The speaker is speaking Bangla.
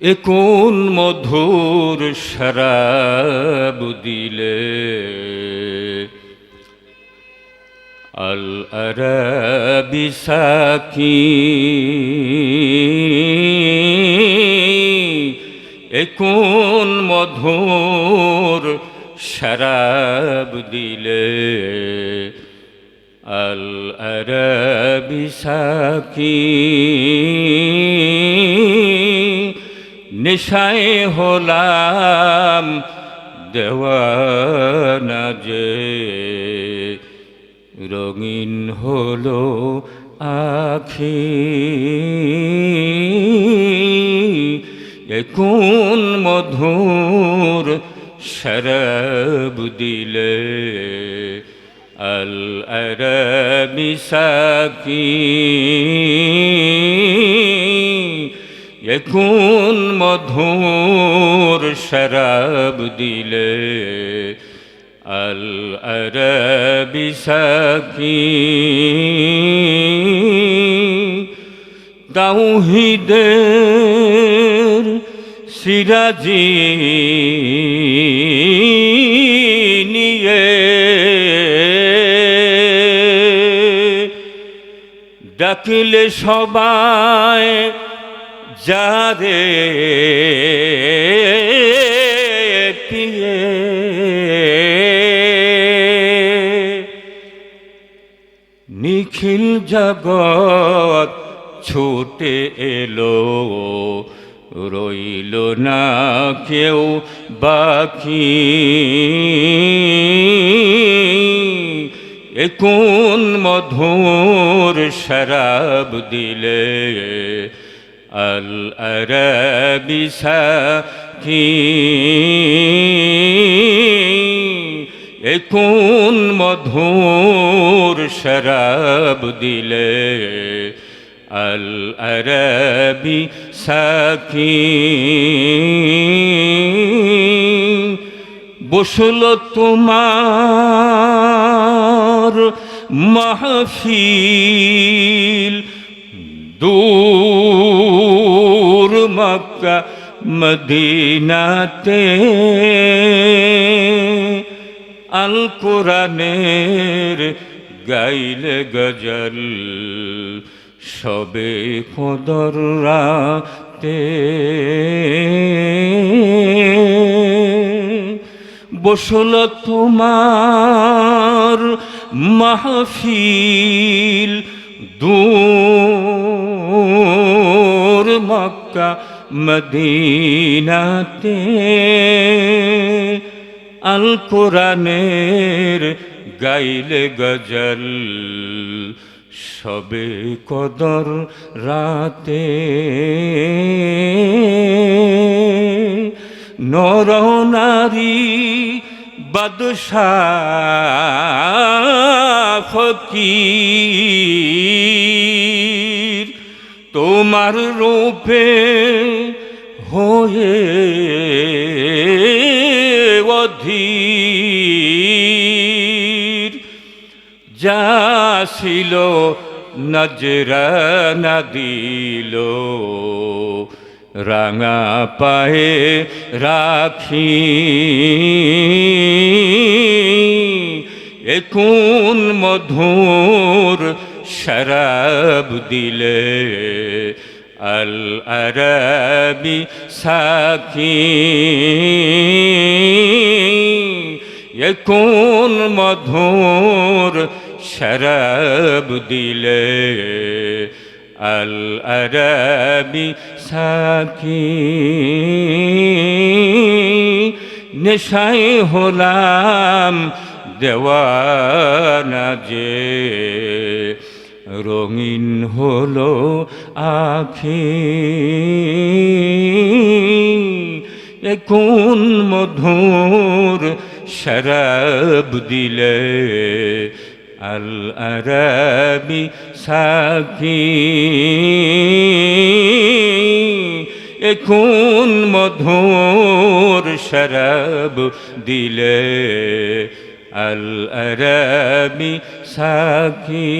এ কোন মধুর শরাব দিলে। আল আরবি সাকি এ কোন মধুর শরাব দিলে। আল আরবি সাকি নেশায় হলাম দেওয়ানা যে রঙিন হলো আখি। কোন মধুর শরব দিলে? আল আরবি সাকি কোন মধুর শরব দিলে আল আরবি সাকি। তাওহিদের সিরাজি নিয়ে ডাকিলে সবাই যারে পিয়ে নিখিল জগৎ ছুটে এলো, রইল না কেউ বাকি। এ কোন মধুর শরাব দিলে আল আরবি সাকি এ কোন মধুর শরাব দিলে আল আরবি সাকি বসল তোমার মাহফিল দূর মক্কা মদিনাতে আল কোরআনের গাইলে গজল সবে কদর রাতে বসল তোমার মাহফিল দূর মক্কা মদিনাতে আল কোরআনের গাইলে গজল সবে কদর রাতে নর নারী বাদশাহ ফকির। তোমার রূপে হয়ে অধীর। যা ছিল নজরানা দিল রাঙা পায়ে রাখি। এ কোন মধুর শরাব দিলে আল আরবি সাকি কোন মধুর শরাব দিলে আল আরবি সাকি নেশাই হলাম দেওয়ানা যে রঙিন হলো আখি। এ কোন মধুর শরব দিলে আল আরবি সাকি এ কোন মধুর শরব দিলে আরবি সাকি